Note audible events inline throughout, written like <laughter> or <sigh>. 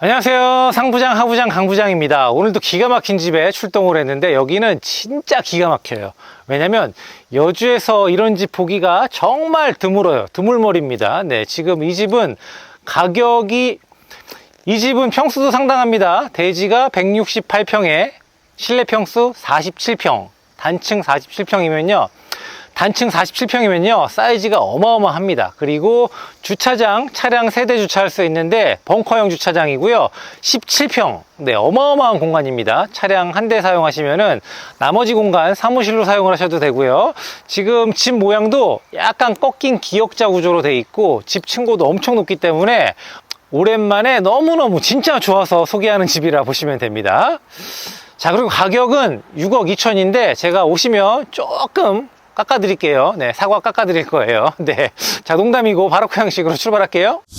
안녕하세요. 상부장, 하부장, 강부장입니다. 오늘도 기가 막힌 집에 출동을 했는데 여기는 진짜 기가 막혀요. 왜냐면 여주에서 이런 집 보기가 정말 드물어요. 드물머리입니다. 네, 지금 이 집은 가격이 이 집은 평수도 상당합니다. 대지가 168평에 실내 평수 47평, 단층 47평이면요. 단층 47평이면요 사이즈가 어마어마합니다. 그리고 주차장 차량 세대 주차할 수 있는데 벙커형 주차장이고요. 17평. 네 어마어마한 공간입니다. 차량 한 대 사용하시면은 나머지 공간 사무실로 사용을 하셔도 되고요. 지금 집 모양도 약간 꺾인 기역자 구조로 돼 있고 집 층고도 엄청 높기 때문에 오랜만에 너무너무 진짜 좋아서 소개하는 집이라 보시면 됩니다. 자 그리고 가격은 6억 2천인데 제가 오시면 조금 깎아 드릴게요. 네, 사과 깎아 드릴 거예요. <laughs> 네. 자, 농담이고 바로크 형식으로 출발할게요. <laughs>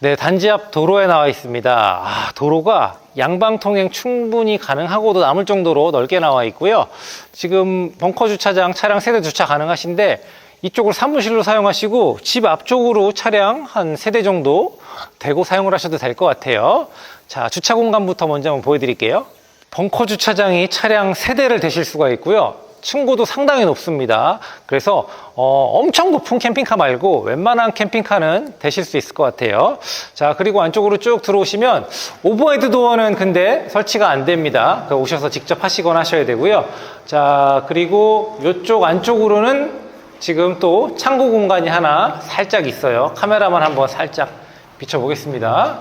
네, 단지 앞 도로에 나와 있습니다. 아, 도로가 양방 통행 충분히 가능하고도 남을 정도로 넓게 나와 있고요. 지금 벙커 주차장 차량 세대 주차 가능하신데 이쪽을 사무실로 사용하시고 집 앞쪽으로 차량 한 세 대 정도 대고 사용을 하셔도 될 것 같아요. 자, 주차 공간부터 먼저 한번 보여드릴게요. 벙커 주차장이 차량 세대를 대실 수가 있고요. 층고도 상당히 높습니다. 그래서 어, 엄청 높은 캠핑카 말고 웬만한 캠핑카는 대실 수 있을 것 같아요. 자 그리고 안쪽으로 쭉 들어오시면 오버헤드 도어는 근데 설치가 안 됩니다. 그 오셔서 직접 하시거나 하셔야 되고요. 자 그리고 이쪽 안쪽으로는 지금 또 창고 공간이 하나 살짝 있어요. 카메라만 한번 살짝 비춰보겠습니다.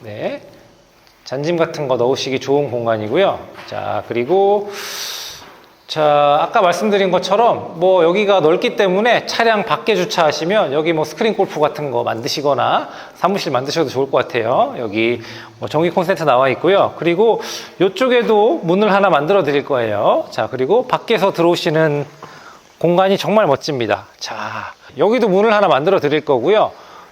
네. 잔짐 같은 거 넣으시기 좋은 공간이고요. 자, 그리고 자, 아까 말씀드린 것처럼 뭐 여기가 넓기 때문에 차량 밖에 주차하시면 여기 뭐 스크린 골프 같은 거 만드시거나 사무실 만드셔도 좋을 것 같아요. 여기 뭐 전기 콘센트 나와 있고요. 그리고 이쪽에도 문을 하나 만들어 드릴 거예요. 자, 그리고 밖에서 들어오시는 공간이 정말 멋집니다. 자, 여기도 문을 하나 만들어 드릴 거고요.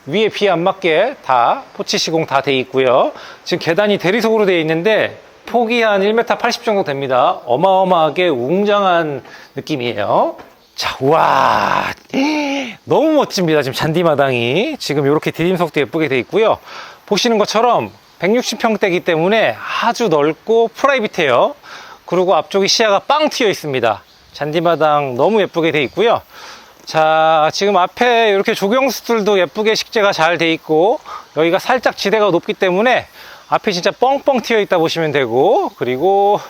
위에 비안 맞게 다 포치 시공 다 돼 있고요. 지금 계단이 대리석으로 되어 있는데 폭이 한 1m 80 정도 됩니다. 어마어마하게 웅장한 느낌이에요. 자, 와, 너무 멋집니다. 지금 잔디마당이 지금 이렇게 디딤석도 예쁘게 돼 있고요. 보시는 것처럼 160평대이기 때문에 아주 넓고 프라이빗해요. 그리고 앞쪽이 시야가 빵 튀어 있습니다. 잔디마당 너무 예쁘게 돼 있고요. 자, 지금 앞에 이렇게 조경수들도 예쁘게 식재가 잘 돼 있고, 여기가 살짝 지대가 높기 때문에 앞이 진짜 뻥뻥 튀어 있다 보시면 되고, 그리고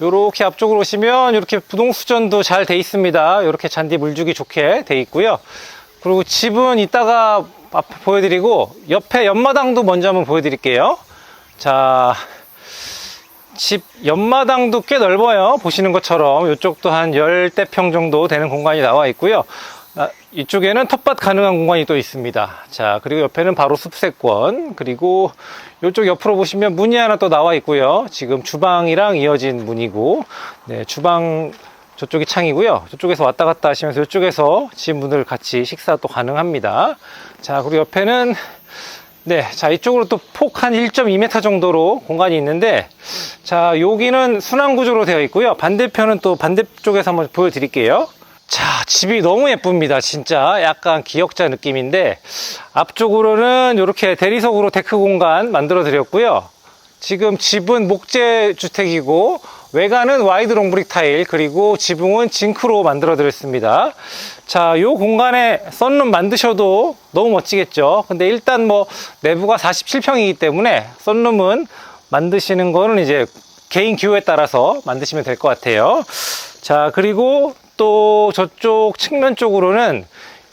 이렇게 앞쪽으로 오시면 이렇게 부동수전도 잘 돼 있습니다. 이렇게 잔디 물주기 좋게 돼 있고요. 그리고 집은 이따가 앞에 보여드리고, 옆에 옆마당도 먼저 한번 보여드릴게요. 자, 집 옆마당도 꽤 넓어요. 보시는 것처럼 이쪽도 한 열대 평 정도 되는 공간이 나와 있고요. 아, 이쪽에는 텃밭 가능한 공간이 또 있습니다. 자, 그리고 옆에는 바로 숲세권. 그리고 이쪽 옆으로 보시면 문이 하나 또 나와 있고요. 지금 주방이랑 이어진 문이고, 네, 주방 저쪽이 창이고요. 저쪽에서 왔다 갔다 하시면서 이쪽에서 집 문을 같이 식사 또 가능합니다. 자, 그리고 옆에는 네, 자, 이쪽으로 또 폭 한 1.2m 정도로 공간이 있는데, 자, 여기는 순환 구조로 되어 있고요. 반대편은 또 반대쪽에서 한번 보여드릴게요. 자, 집이 너무 예쁩니다. 진짜 약간 기역자 느낌인데, 앞쪽으로는 이렇게 대리석으로 데크 공간 만들어 드렸고요. 지금 집은 목재 주택이고, 외관은 와이드 롱브릭 타일, 그리고 지붕은 징크로 만들어 드렸습니다. 자, 요 공간에 썬룸 만드셔도 너무 멋지겠죠. 근데 일단 뭐 내부가 47평이기 때문에 썬룸은 만드시는 거는 이제 개인 기호에 따라서 만드시면 될 것 같아요. 자, 그리고 또 저쪽 측면 쪽으로는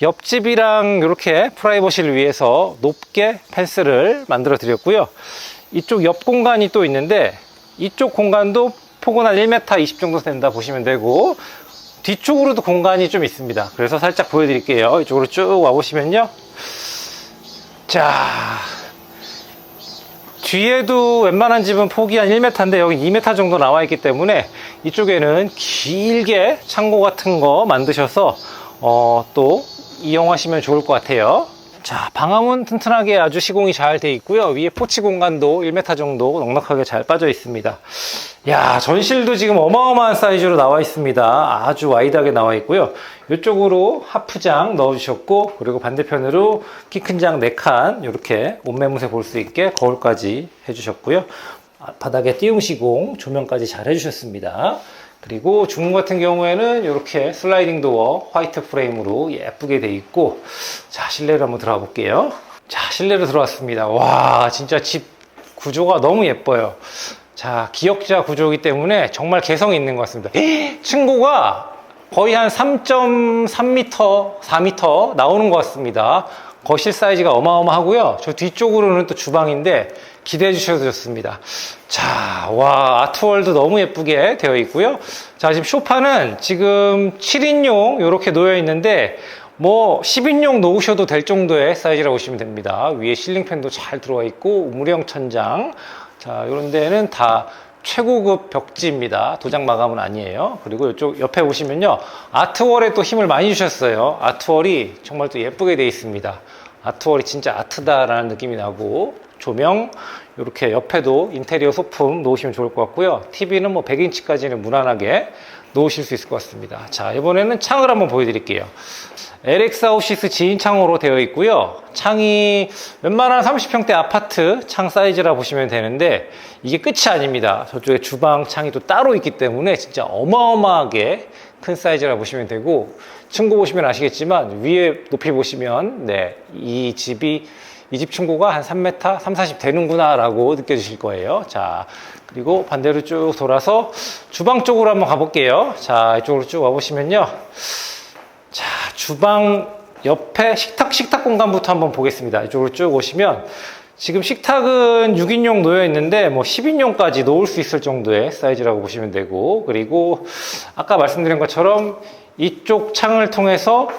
옆집이랑 이렇게 프라이버시를 위해서 높게 펜스를 만들어 드렸고요. 이쪽 옆 공간이 또 있는데 이쪽 공간도 폭은 한 1m 20 정도 된다 보시면 되고 뒤쪽으로도 공간이 좀 있습니다. 그래서 살짝 보여드릴게요. 이쪽으로 쭉 와보시면요. 자, 뒤에도 웬만한 집은 폭이 한 1m인데 여기 2m 정도 나와 있기 때문에 이쪽에는 길게 창고 같은 거 만드셔서 어, 또 이용하시면 좋을 것 같아요. 자, 방음은 튼튼하게 아주 시공이 잘 돼 있고요. 위에 포치 공간도 1m 정도 넉넉하게 잘 빠져 있습니다. 야, 전실도 지금 어마어마한 사이즈로 나와 있습니다. 아주 와이드하게 나와 있고요. 이쪽으로 하프장 넣어주셨고, 그리고 반대편으로 키 큰 장 4칸, 이렇게 옷매무새 볼 수 있게 거울까지 해주셨고요. 아, 바닥에 띄움 시공, 조명까지 잘 해주셨습니다. 그리고 중문 같은 경우에는 이렇게 슬라이딩 도어 화이트 프레임으로 예쁘게 돼 있고 자 실내로 한번 들어가 볼게요. 자 실내로 들어왔습니다. 와 진짜 집 구조가 너무 예뻐요. 자 기역자 구조이기 때문에 정말 개성이 있는 것 같습니다. 층고가 거의 한 3.3m 4m 나오는 것 같습니다 거실 사이즈가 어마어마하고요 저 뒤쪽으로는 또 주방인데 기대해 주셔도 좋습니다. 자, 와, 아트월드 너무 예쁘게 되어 있고요. 자, 지금 쇼파는 지금 7인용 이렇게 놓여 있는데 뭐 10인용 놓으셔도 될 정도의 사이즈라고 보시면 됩니다. 위에 실링팬도 잘 들어와 있고 우물형 천장. 자, 이런 데는 다 최고급 벽지입니다. 도장 마감은 아니에요. 그리고 이쪽 옆에 보시면요. 아트월에 또 힘을 많이 주셨어요. 아트월이 정말 또 예쁘게 되어 있습니다. 아트월이 진짜 아트다라는 느낌이 나고 조명 이렇게 옆에도 인테리어 소품 놓으시면 좋을 것 같고요. TV는 뭐 100인치까지는 무난하게 놓으실 수 있을 것 같습니다. 자, 이번에는 창을 한번 보여드릴게요. LX 아웃시스 지인 창으로 되어 있고요. 창이 웬만한 30평대 아파트 창 사이즈라 보시면 되는데 이게 끝이 아닙니다. 저쪽에 주방 창이 또 따로 있기 때문에 진짜 어마어마하게 큰 사이즈라 보시면 되고 층고 보시면 아시겠지만 위에 높이 보시면 네, 이 집이 이집 층고가 한 3m, 3, 40 되는구나 라고 느껴지실 거예요. 자, 그리고 반대로 쭉 돌아서 주방 쪽으로 한번 가볼게요. 자, 이쪽으로 쭉 와보시면요. 자, 주방 옆에 식탁, 식탁 공간부터 한번 보겠습니다. 이쪽으로 쭉 오시면 지금 식탁은 6인용 놓여 있는데 뭐 10인용까지 놓을 수 있을 정도의 사이즈라고 보시면 되고 그리고 아까 말씀드린 것처럼 이쪽 창을 통해서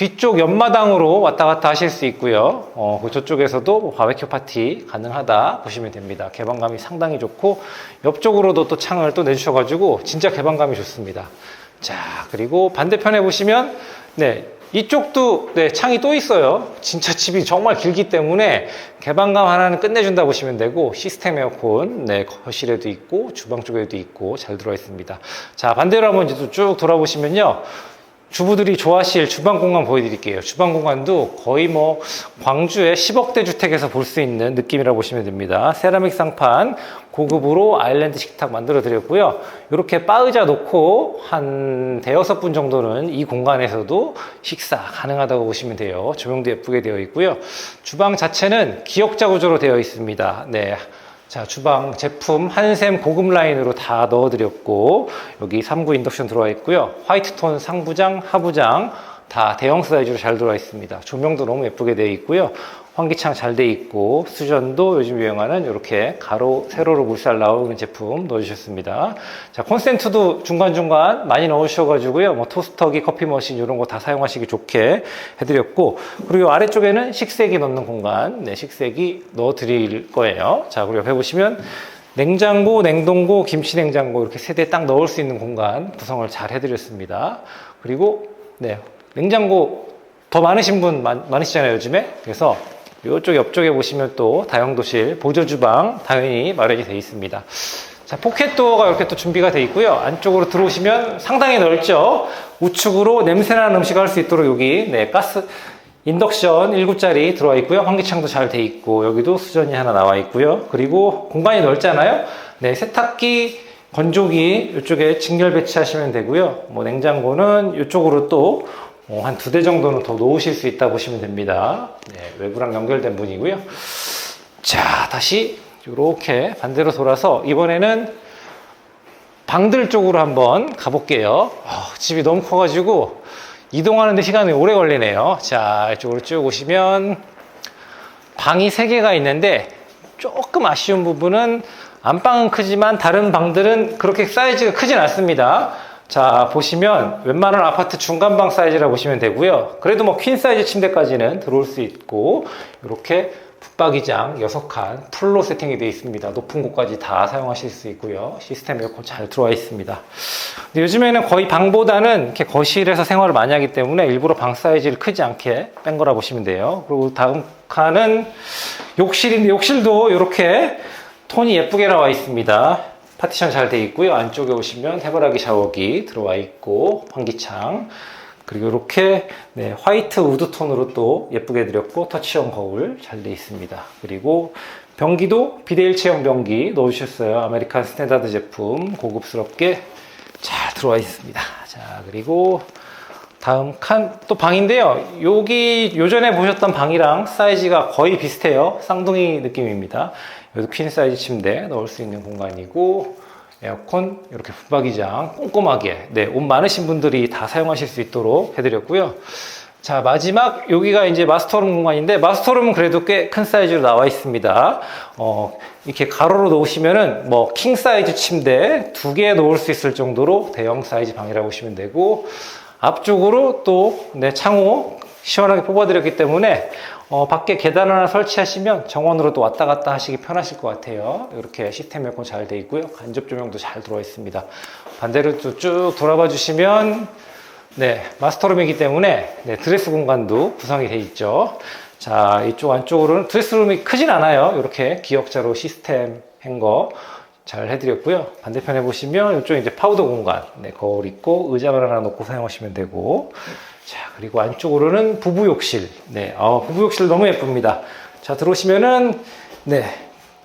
뒤쪽 옆마당으로 왔다 갔다 하실 수 있고요. 어, 그 저쪽에서도 뭐 바베큐 파티 가능하다 보시면 됩니다. 개방감이 상당히 좋고 옆쪽으로도 또 창을 또 내주셔가지고 진짜 개방감이 좋습니다. 자 그리고 반대편에 보시면 네 이쪽도 네, 창이 또 있어요. 진짜 집이 정말 길기 때문에 개방감 하나는 끝내준다 보시면 되고 시스템 에어컨 네, 거실에도 있고 주방 쪽에도 있고 잘 들어와 있습니다. 자 반대로 한번 이제 쭉 돌아보시면요. 주부들이 좋아하실 주방 공간 보여드릴게요. 주방 공간도 거의 뭐 광주의 10억대 주택에서 볼 수 있는 느낌이라고 보시면 됩니다. 세라믹 상판 고급으로 아일랜드 식탁 만들어 드렸고요. 이렇게 바의자 놓고 한 대여섯 분 정도는 이 공간에서도 식사 가능하다고 보시면 돼요. 조명도 예쁘게 되어 있고요. 주방 자체는 기역자 구조로 되어 있습니다. 네. 자, 주방 제품 한샘 고급 라인으로 다 넣어드렸고, 여기 3구 인덕션 들어와 있고요. 화이트톤 상부장, 하부장 다 대형 사이즈로 잘 들어와 있습니다. 조명도 너무 예쁘게 되어 있고요. 환기창 잘 돼 있고 수전도 요즘 유행하는 이렇게 가로 세로로 물살 나오는 제품 넣어주셨습니다. 자 콘센트도 중간중간 많이 넣으셔가지고요. 뭐 토스터기, 커피 머신 이런 거 다 사용하시기 좋게 해드렸고 그리고 아래쪽에는 식세기 넣는 공간, 네 식세기 넣어드릴 거예요. 자 그리고 옆에 보시면 냉장고, 냉동고, 김치 냉장고 이렇게 세 대 딱 넣을 수 있는 공간 구성을 잘 해드렸습니다. 그리고 네 냉장고 더 많으신 분 많, 많으시잖아요 요즘에 그래서 이쪽 옆쪽에 보시면 또 다용도실 보조 주방 당연히 마련이 되어 있습니다. 자, 포켓도어가 이렇게 또 준비가 되어 있고요. 안쪽으로 들어오시면 상당히 넓죠. 우측으로 냄새나는 음식 할수 있도록 여기 네, 가스 인덕션 1구짜리 들어와 있고요. 환기창도 잘 돼 있고 여기도 수전이 하나 나와 있고요. 그리고 공간이 넓잖아요. 네, 세탁기 건조기 이쪽에 직렬 배치하시면 되고요. 뭐 냉장고는 이쪽으로 또 어, 한두 대 정도는 더 놓으실 수 있다 보시면 됩니다. 네, 외부랑 연결된 문이고요. 자, 다시 이렇게 반대로 돌아서 이번에는 방들 쪽으로 한번 가볼게요. 어, 집이 너무 커가지고 이동하는데 시간이 오래 걸리네요. 자, 이쪽으로 쭉 오시면 방이 3개가 있는데 조금 아쉬운 부분은 안방은 크지만 다른 방들은 그렇게 사이즈가 크진 않습니다. 자, 보시면 웬만한 아파트 중간방 사이즈라 보시면 되고요. 그래도 뭐 퀸 사이즈 침대까지는 들어올 수 있고 이렇게 붙박이장 6칸 풀로 세팅이 되어 있습니다. 높은 곳까지 다 사용하실 수 있고요. 시스템 에어컨 잘 들어와 있습니다. 근데 요즘에는 거의 방보다는 이렇게 거실에서 생활을 많이 하기 때문에 일부러 방 사이즈를 크지 않게 뺀 거라 보시면 돼요. 그리고 다음 칸은 욕실인데 욕실도 이렇게 톤이 예쁘게 나와 있습니다. 파티션 잘 돼 있고요. 안쪽에 오시면 해바라기 샤워기 들어와 있고 환기창 그리고 이렇게 네, 화이트 우드 톤으로 또 예쁘게 드렸고 터치형 거울 잘 돼 있습니다. 그리고 변기도 비데일체형 변기 넣어주셨어요. 아메리칸 스탠다드 제품 고급스럽게 잘 들어와 있습니다. 자 그리고 다음 칸 또 방인데요. 여기 요전에 보셨던 방이랑 사이즈가 거의 비슷해요. 쌍둥이 느낌입니다. 여기도 퀸 사이즈 침대 넣을 수 있는 공간이고 에어컨 이렇게 붙박이장 꼼꼼하게 네, 옷 많으신 분들이 다 사용하실 수 있도록 해드렸고요. 자 마지막 여기가 이제 마스터룸 공간인데 마스터룸은 그래도 꽤 큰 사이즈로 나와 있습니다. 어, 이렇게 가로로 놓으시면은 뭐 킹 사이즈 침대 두 개 놓을 수 있을 정도로 대형 사이즈 방이라고 보시면 되고 앞쪽으로 또 네, 창호 시원하게 뽑아드렸기 때문에 어, 밖에 계단 하나 설치하시면 정원으로 또 왔다 갔다 하시기 편하실 것 같아요. 이렇게 시스템 에어컨 잘 돼 있고요. 간접 조명도 잘 들어와 있습니다. 반대로 또 쭉 돌아봐 주시면 네, 마스터룸이기 때문에 네, 드레스 공간도 구성이 돼 있죠. 자, 이쪽 안쪽으로는 드레스룸이 크진 않아요. 이렇게 기역자로 시스템 행거 잘 해드렸고요. 반대편에 보시면 이쪽 이제 파우더 공간, 네, 거울 있고 의자를 하나 놓고 사용하시면 되고, 자 그리고 안쪽으로는 부부 욕실, 네, 어, 부부 욕실 너무 예쁩니다. 자 들어오시면은 네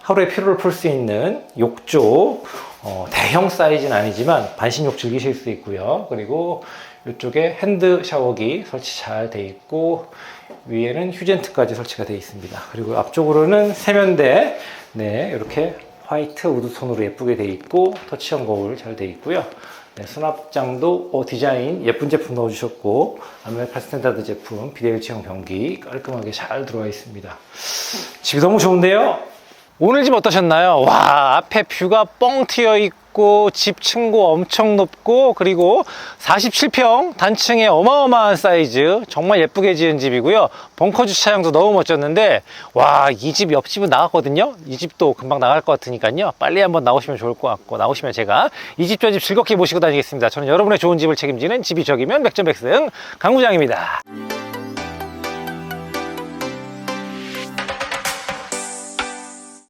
하루의 피로를 풀 수 있는 욕조, 어, 대형 사이즈는 아니지만 반신욕 즐기실 수 있고요. 그리고 이쪽에 핸드 샤워기 설치 잘 돼 있고 위에는 휴젠트까지 설치가 되어 있습니다. 그리고 앞쪽으로는 세면대, 네 이렇게 화이트 우드 톤으로 예쁘게 돼 있고 터치형 거울 잘돼 있고요. 네, 수납장도 어, 디자인 예쁜 제품 넣어주셨고 아메리칸 스탠다드 제품 비데일체형 변기 깔끔하게 잘 들어와 있습니다. 집이 너무 좋은데요? 오늘 집 어떠셨나요? 와 앞에 뷰가 뻥 튀어 있고 집 층고 엄청 높고 그리고 47평 단층에 어마어마한 사이즈. 정말 예쁘게 지은 집이고요. 벙커 주차장도 너무 멋졌는데 와 이 집 옆집은 나갔거든요. 이 집도 금방 나갈 것 같으니까요. 빨리 한번 나오시면 좋을 것 같고 나오시면 제가 이 집 저 집 즐겁게 모시고 다니겠습니다. 저는 여러분의 좋은 집을 책임지는 집이 적이면 백전백승 강부장입니다